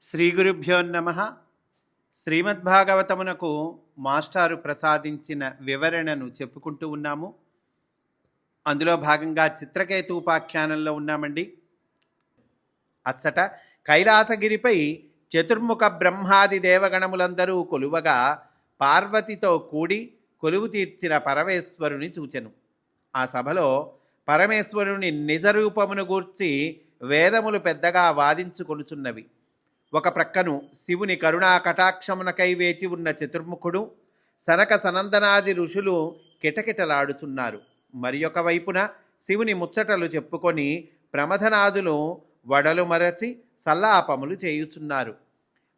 శ్రీ గురుభ్యో నమ. శ్రీమద్భాగవతమునకు మాస్టారు ప్రసాదించిన వివరణను చెప్పుకుంటూ ఉన్నాము. అందులో భాగంగా చిత్రకేతు ఉపాఖ్యానంలో ఉన్నామండి. అచ్చట కైలాసగిరిపై చతుర్ముఖ బ్రహ్మాది దేవగణములందరూ కొలువగా పార్వతితో కూడి కొలువు తీర్చిన పరమేశ్వరుని చూచెను. ఆ సభలో పరమేశ్వరుని నిజరూపమును గూర్చి వేదములు పెద్దగా వాదించుకొనుచున్నవి. ఒక ప్రక్కను శివుని కరుణా కటాక్షమునకై వేచి ఉన్న చతుర్ముఖుడు సనక సనందనాది ఋషులు కిటకిటలాడుచున్నారు మరి ఒక వైపున శివుని ముచ్చటలు చెప్పుకొని ప్రమథనాదులు వడలు మరచి సల్లాపములు చేయుచున్నారు.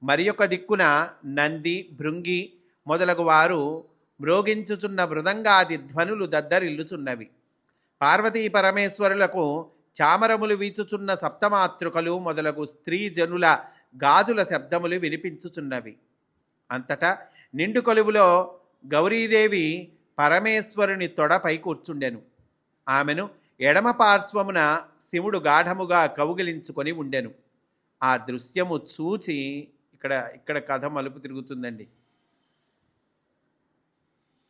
మరి ఒక దిక్కున నంది భృంగి మొదలగు వారు మ్రోగించుచున్న మృదంగాది ధ్వనులు దద్దరిల్లుచున్నవి. పార్వతీ పరమేశ్వరులకు చామరములు వీచుచున్న సప్తమాతృకలు మొదలగు స్త్రీ జనుల గాజుల శబ్దములు వినిపించుచున్నవి. అంతటా నిండు కొలువులో గౌరీదేవి పరమేశ్వరుని తొడపై కూర్చుండెను. ఆమెను ఎడమ పార్శ్వమున శివుడు గాఢముగా కౌగిలించుకొని ఉండెను. ఆ దృశ్యము చూచి ఇక్కడ ఇక్కడ కథ మలుపు తిరుగుతుందండి.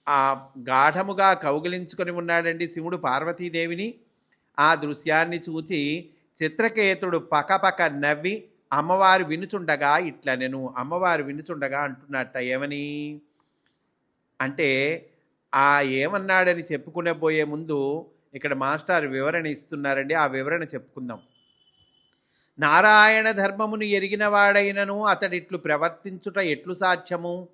ఆ గాఢముగా కౌగిలించుకొని ఉన్నాడండి శివుడు పార్వతీదేవిని. ఆ దృశ్యాన్ని చూచి చిత్రకేతుడు పకపక నవ్వి అమ్మవారు వినుచుండగా ఇట్లా నేను అమ్మవారు వినుచుండగా అంటున్నట్ట ఏమని? అంటే ఆ ఏమన్నాడని చెప్పుకునే పోయే ముందు ఇక్కడ మాస్టర్ వివరణ ఇస్తున్నారండి ఆ వివరణ చెప్పుకుందాం. నారాయణ ధర్మమును ఎరిగిన వాడైనను అతడిట్లు ప్రవర్తించుట ఎట్లు సాధ్యము?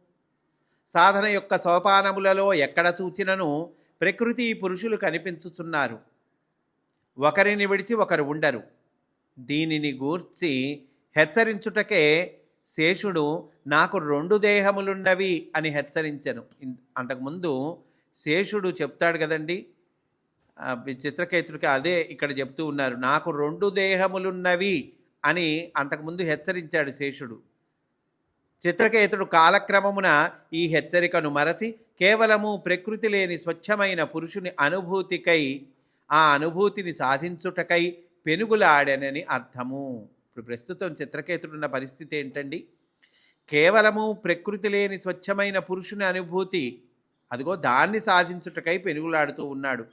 సాధన యొక్క సోపానములలో ఎక్కడ చూచినను ప్రకృతి పురుషులు కనిపించుచున్నారు. ఒకరిని విడిచి ఒకరు ఉండరు. దీనిని గూర్చి హెచ్చరించుటకే శేషుడు నాకు రెండు దేహములున్నవి అని హెచ్చరించను. అంతకుముందు శేషుడు చెప్తాడు కదండి చిత్రకేతుడికి అదే ఇక్కడ చెప్తూ ఉన్నారు నాకు రెండు దేహములున్నవి అని అంతకుముందు హెచ్చరించాడు శేషుడు. చిత్రకేతుడు కాలక్రమమున ఈ హెచ్చరికను మరచి కేవలము ప్రకృతి లేని స్వచ్ఛమైన పురుషుని అనుభూతికై ఆ అనుభూతిని సాధించుటకై పెనుగులాడనని అర్థము. ఇప్పుడు ప్రస్తుతం చిత్రకేతుడున్న పరిస్థితి ఏంటండి? కేవలము ప్రకృతి లేని స్వచ్ఛమైన పురుషుని అనుభూతి అదిగో దాన్ని సాధించుటకై పెనుగులాడుతూ ఉన్నాడు.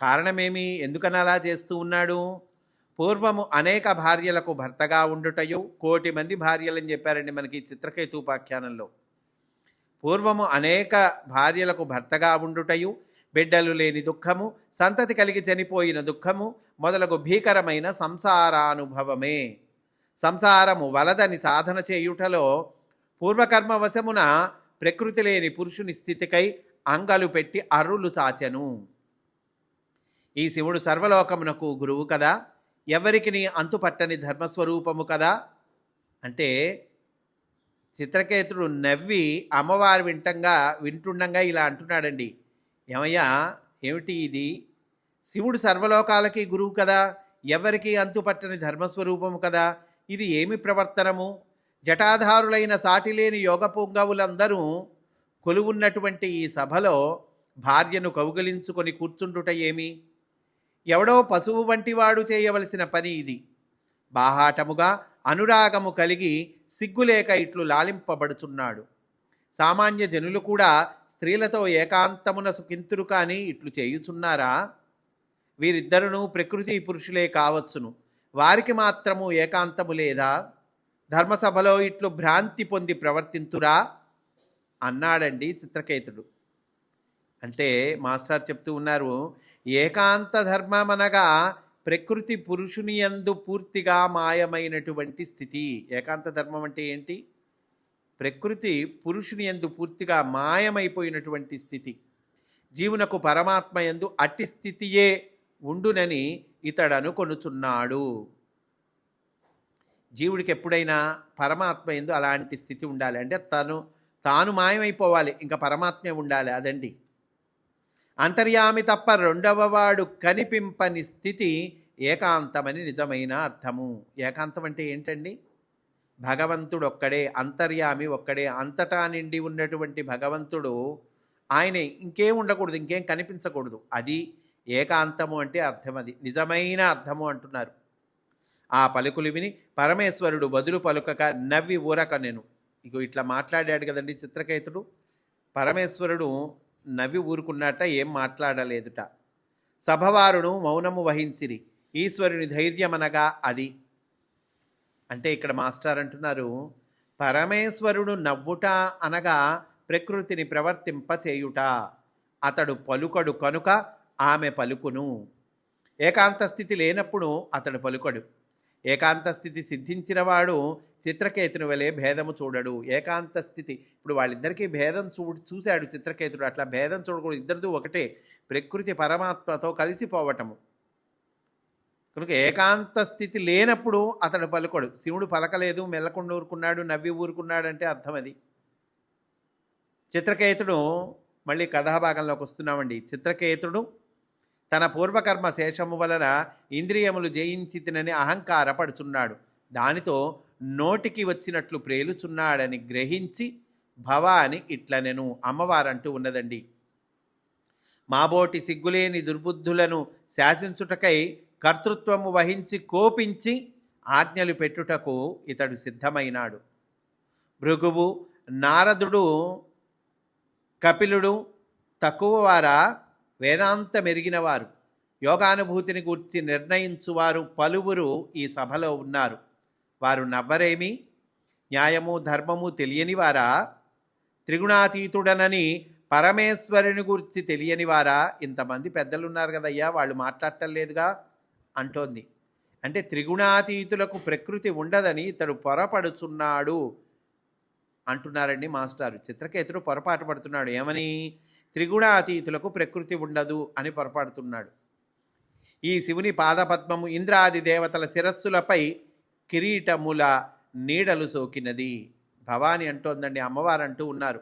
కారణమేమి? ఎందుకని అలా చేస్తూ ఉన్నాడు? పూర్వము అనేక భార్యలకు భర్తగా ఉండుటయు కోటి మంది భార్యలని చెప్పారండి మనకి ఈ చిత్రకేతు ఉపాఖ్యానంలో. పూర్వము అనేక భార్యలకు భర్తగా ఉండుటయు బిడ్డలు లేని దుఃఖము సంతతి కలిగి చనిపోయిన దుఃఖము మొదలగు భీకరమైన సంసారానుభవమే. సంసారము వలదని సాధన చేయుటలో పూర్వకర్మ వశమున ప్రకృతి లేని పురుషుని స్థితికై అంగలు పెట్టి అర్రులు చాచెను. ఈ శివుడు సర్వలోకమునకు గురువు కదా ఎవరికి నీ అంతుపట్టని ధర్మస్వరూపము కదా? అంటే చిత్రకేతుడు నవ్వి అమ్మవారు వింటంగా వింటుండగా ఇలా అంటున్నాడండి ఏమయ్యా? ఏమిటి ఇది? శివుడు సర్వలోకాలకి గురువు కదా. ఎవరికి అంతుపట్టని ధర్మస్వరూపము కదా. ఇది ఏమి ప్రవర్తనము? జటాధారులైన సాటిలేని యోగ పొంగవులందరూ కొలువున్నటువంటి ఈ సభలో భార్యను కౌగిలించుకొని కూర్చుండుట ఏమి? ఎవడో పశువు వంటివాడు చేయవలసిన పని ఇది. బాహాటముగా అనురాగము కలిగి సిగ్గులేక ఇట్లు లాలింపబడుచున్నాడు. సామాన్య జనులు కూడా స్త్రీలతో ఏకాంతమున సుఖింతురు కానీ ఇట్లు చేయుచున్నారా? వీరిద్దరును ప్రకృతి పురుషులే కావచ్చును. వారికి మాత్రము ఏకాంతము లేదా? ధర్మసభలో ఇట్లు భ్రాంతి పొంది ప్రవర్తింతురా? అన్నాడండి చిత్రకేతుడు. అంటే మాస్టర్ చెప్తూ ఉన్నారు ఏకాంత ధర్మం అనగా ప్రకృతి పురుషుని యందు పూర్తిగా మాయమైనటువంటి స్థితి. ఏకాంత ధర్మం అంటే ఏంటి? ప్రకృతి పురుషుని యందు పూర్తిగా మాయమైపోయినటువంటి స్థితి. జీవునకు పరమాత్మ ఎందు అట్టి స్థితియే ఉండునని ఇతడను కొనుచున్నాడు జీవుడికి ఎప్పుడైనా పరమాత్మ ఎందు అలాంటి స్థితి ఉండాలి. అంటే తను తాను మాయమైపోవాలి. ఇంకా పరమాత్మే ఉండాలి అదండి. అంతర్యామి తప్ప రెండవ వాడు కనిపింపని స్థితి ఏకాంతమని నిజమైన అర్థము. ఏకాంతం అంటే ఏంటండి? భగవంతుడు ఒక్కడే అంతర్యామి ఒక్కడే అంతటా నిండి ఉన్నటువంటి భగవంతుడు ఆయన ఇంకేం ఉండకూడదు ఇంకేం కనిపించకూడదు. అది ఏకాంతము అంటే అర్థం అది. నిజమైన అర్థము అంటున్నారు. ఆ పలుకులు విని పరమేశ్వరుడు బదులు పలుకక నవ్వి ఊరక నేను. ఇగో ఇట్లా మాట్లాడాడు కదండి చిత్రకేతుడు. పరమేశ్వరుడు నవ్వి ఊరుకున్నట్ట ఏం మాట్లాడలేదుట. సభవారును మౌనము వహించిరి. ఈశ్వరుని ధైర్యమనగా అది. అంటే ఇక్కడ మాస్టర్ అంటున్నారు పరమేశ్వరుడు నవ్వుట అనగా ప్రకృతిని ప్రవర్తింపచేయుట. అతడు పలుకడు కనుక ఆమె పలుకును. ఏకాంత స్థితి లేనప్పుడు అతడు పలుకడు. ఏకాంత స్థితి సిద్ధించినవాడు చిత్రకేతుని వలె భేదము చూడడు. ఏకాంత స్థితి ఇప్పుడు వాళ్ళిద్దరికీ భేదం చూ చూశాడు చిత్రకేతుడు అట్లా భేదం చూడకూడదు. ఇద్దరిది ఒకటే ప్రకృతి పరమాత్మతో కలిసిపోవటము. కనుక ఏకాంత స్థితి లేనప్పుడు అతడు పలుకోడు. శివుడు పలకలేదు మెల్లకుండా ఊరుకున్నాడు నవ్వి ఊరుకున్నాడు అంటే అర్థం అది. చిత్రకేతుడు మళ్ళీ కథాభాగంలోకి వస్తున్నామండి. చిత్రకేతుడు తన పూర్వకర్మ శేషము వలన ఇంద్రియములు జయించితినని అహంకారపడుచున్నాడు. దానితో నోటికి వచ్చినట్లు ప్రేలుచున్నాడని గ్రహించి భవాని ఇట్లనెను అమ్మవారంటూ ఉన్నదండి. మాబోటి సిగ్గులేని దుర్బుద్ధులను శాసించుటకై కర్తృత్వము వహించి కోపించి ఆజ్ఞలు పెట్టుటకు ఇతడు సిద్ధమైనాడు. భృగువు నారదుడు కపిలుడు తక్కువ వారా వేదాంత మెరిగినవారు యోగానుభూతిని గూర్చి నిర్ణయించువారు పలువురు ఈ సభలో ఉన్నారు. వారు నవ్వరేమి? న్యాయము ధర్మము తెలియనివారా? త్రిగుణాతీతుడనని పరమేశ్వరుని గురించి తెలియనివారా? ఇంతమంది పెద్దలున్నారు కదయ్యా వాళ్ళు మాట్లాడటం లేదుగా. అంటోంది. అంటే త్రిగుణాతీతులకు ప్రకృతి ఉండదని ఇతడు పొరపడుచున్నాడు అంటున్నారండి మాస్టారు. చిత్రకేతుడు పొరపాటు పడుతున్నాడు. ఏమని? త్రిగుణాతీతులకు ప్రకృతి ఉండదు అని పొరపాడుతున్నాడు ఈ శివుని పాదపద్మము ఇంద్రాది దేవతల శిరస్సులపై కిరీటముల నీడలు సోకినది. భవాని అంటోందండి అమ్మవారు అంటూ ఉన్నారు.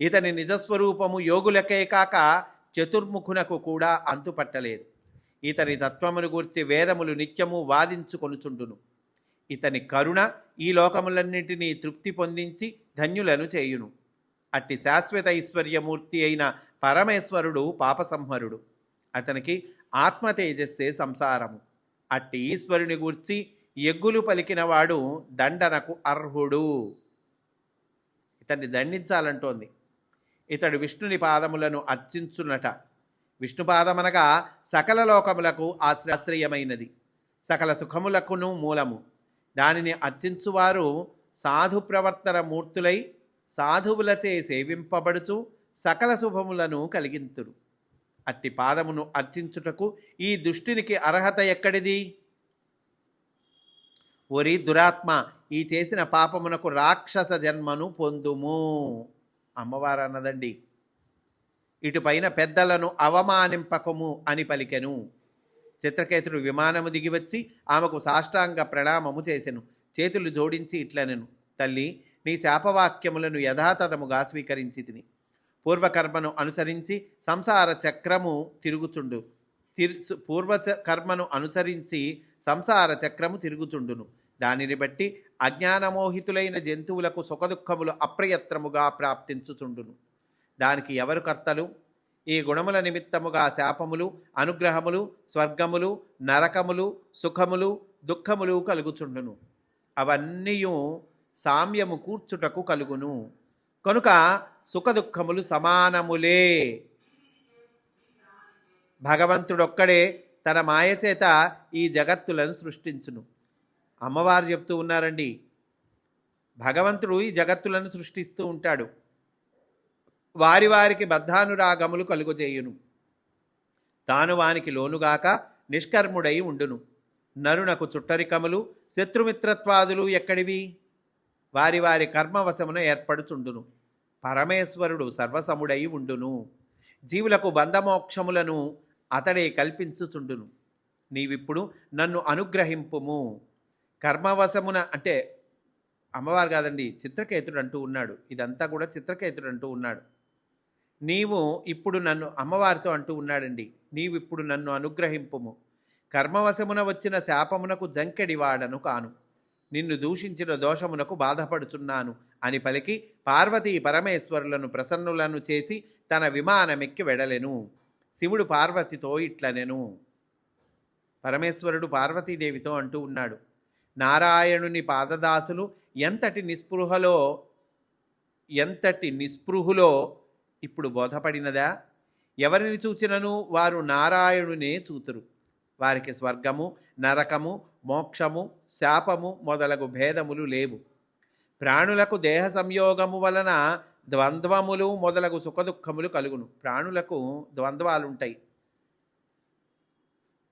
ఇతని నిజస్వరూపము యోగులకే కాక చతుర్ముఖునకు కూడా అంతుపట్టలేదు. ఇతని తత్వమును గూర్చి వేదములు నిత్యము వాదించుకొనుచుండును. ఇతని కరుణ ఈ లోకములన్నింటినీ తృప్తి పొందించి ధన్యులను చేయును. అట్టి శాశ్వత ఐశ్వర్యమూర్తి అయిన పరమేశ్వరుడు పాపసంహరుడు. అతనికి ఆత్మ తేజస్సే సంసారము. అట్టి ఈశ్వరుని గూర్చి ఎగ్గులు పలికినవాడు దండనకు అర్హుడు. ఇతన్ని దండించాలంటోంది. ఇతడు విష్ణుని పాదములను అర్చించునట. విష్ణుపాదమనగా సకల లోకములకు ఆశ్రాశ్రయమైనది సకల సుఖములకును మూలము. దానిని అర్చించువారు సాధు ప్రవర్తన మూర్తులై సాధువులచే సేవింపబడుచు సకల శుభములను కలిగింతుడు అట్టి పాదమును అర్చించుటకు ఈ దుష్టునికి అర్హత ఎక్కడిది? ఒరి దురాత్మ ఈ చేసిన పాపమునకు రాక్షస జన్మను పొందుము. అమ్మవారు అన్నదండి ఇటుపైన పెద్దలను అవమానింపకము అని పలికెను. చిత్రకేతుడు విమానము దిగివచ్చి ఆమెకు సాష్టాంగ ప్రణామము చేసెను. చేతులు జోడించి ఇట్లనెను తల్లి నీ శాపవాక్యములను యథాతథముగా స్వీకరించి తిని. పూర్వకర్మను అనుసరించి సంసార చక్రము తిరుగుచుండు. తిరు పూర్వ కర్మను అనుసరించి సంసార చక్రము తిరుగుచుండును. దానిని బట్టి అజ్ఞానమోహితులైన జంతువులకు సుఖదుఖములు అప్రయత్నముగా ప్రాప్తించుచుండును. దానికి ఎవరు కర్తలు? ఈ గుణముల నిమిత్తముగా శాపములు అనుగ్రహములు స్వర్గములు నరకములు సుఖములు దుఃఖములు కలుగుచుండును. అవన్నీయు సామ్యము కూర్చుటకు కలుగును. కనుక సుఖదుఖములు సమానములే. భగవంతుడొక్కడే తన మాయచేత ఈ జగత్తులను సృష్టించును. అమ్మవారు చెప్తూ ఉన్నారండి భగవంతుడు ఈ జగత్తులను సృష్టిస్తూ ఉంటాడు. వారి వారికి బద్ధానురాగములు కలుగజేయును. తాను వానికి లోనుగాక నిష్కర్ముడై ఉండును. నరునకు చుట్టరికములు శత్రుమిత్రత్వాదులు ఎక్కడివి? వారి వారి కర్మవశమున ఏర్పడుచుండును. పరమేశ్వరుడు సర్వసముడై ఉండును. జీవులకు బంధమోక్షములను అతడే కల్పించుచుండును. నీవిప్పుడు నన్ను అనుగ్రహింపుము. కర్మవశమున అంటే అమ్మవారు కాదండి చిత్రకేతుడు అంటూ ఉన్నాడు. ఇదంతా కూడా చిత్రకేతుడు అంటూ ఉన్నాడు. నీవు ఇప్పుడు నన్ను అమ్మవారితో అంటూ ఉన్నాడండి. నీవు ఇప్పుడు నన్ను అనుగ్రహింపుము. కర్మవశమున వచ్చిన శాపమునకు జంకెడివాడను కాను. నిన్ను దూషించిన దోషమునకు బాధపడుచున్నాను అని పలికి పార్వతీ పరమేశ్వరులను ప్రసన్నులను చేసి తన విమానమెక్కి వెడలెను. శివుడు పార్వతితో ఇట్లనెను. పరమేశ్వరుడు పార్వతీదేవితో అంటూ ఉన్నాడు. నారాయణుని పాదదాసులు ఎంతటి నిస్పృహలో ఎంతటి నిస్పృహులో ఇప్పుడు బోధపడినదా? ఎవరిని చూచినను? వారు నారాయణునే చూతురు. వారికి స్వర్గము నరకము మోక్షము శాపము మొదలగు భేదములు లేవు. ప్రాణులకు దేహ సంయోగము వలన ద్వంద్వములు మొదలగు సుఖదుఖములు కలుగును. ప్రాణులకు ద్వంద్వాలు ఉంటాయి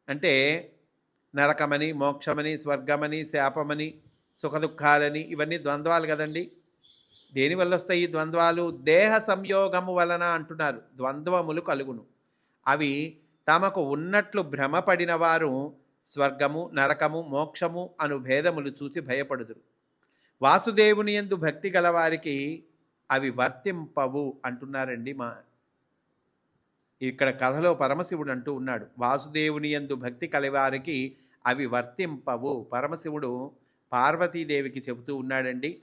అంటే నరకమని మోక్షమని స్వర్గమని శాపమని సుఖదుఖాలని ఇవన్నీ ద్వంద్వాలు కదండి. దేనివల్ల వస్తాయి ఈ ద్వంద్వాలు? దేహ సంయోగము వలన అంటున్నారు. ద్వంద్వములు కలుగును. అవి తమకు ఉన్నట్లు భ్రమపడిన వారు స్వర్గము నరకము మోక్షము అను భేదములు చూసి భయపడుదురు. వాసుదేవుని ఎందు భక్తి గలవారికి అవి వర్తింపవు అంటున్నారండి మా ఇక్కడ కథలో పరమశివుడు అంటూ ఉన్నాడు. వాసుదేవుని ఎందు భక్తి కలవారికి అవి వర్తింపవు. పరమశివుడు పార్వతీదేవికి చెబుతూ ఉన్నాడండి.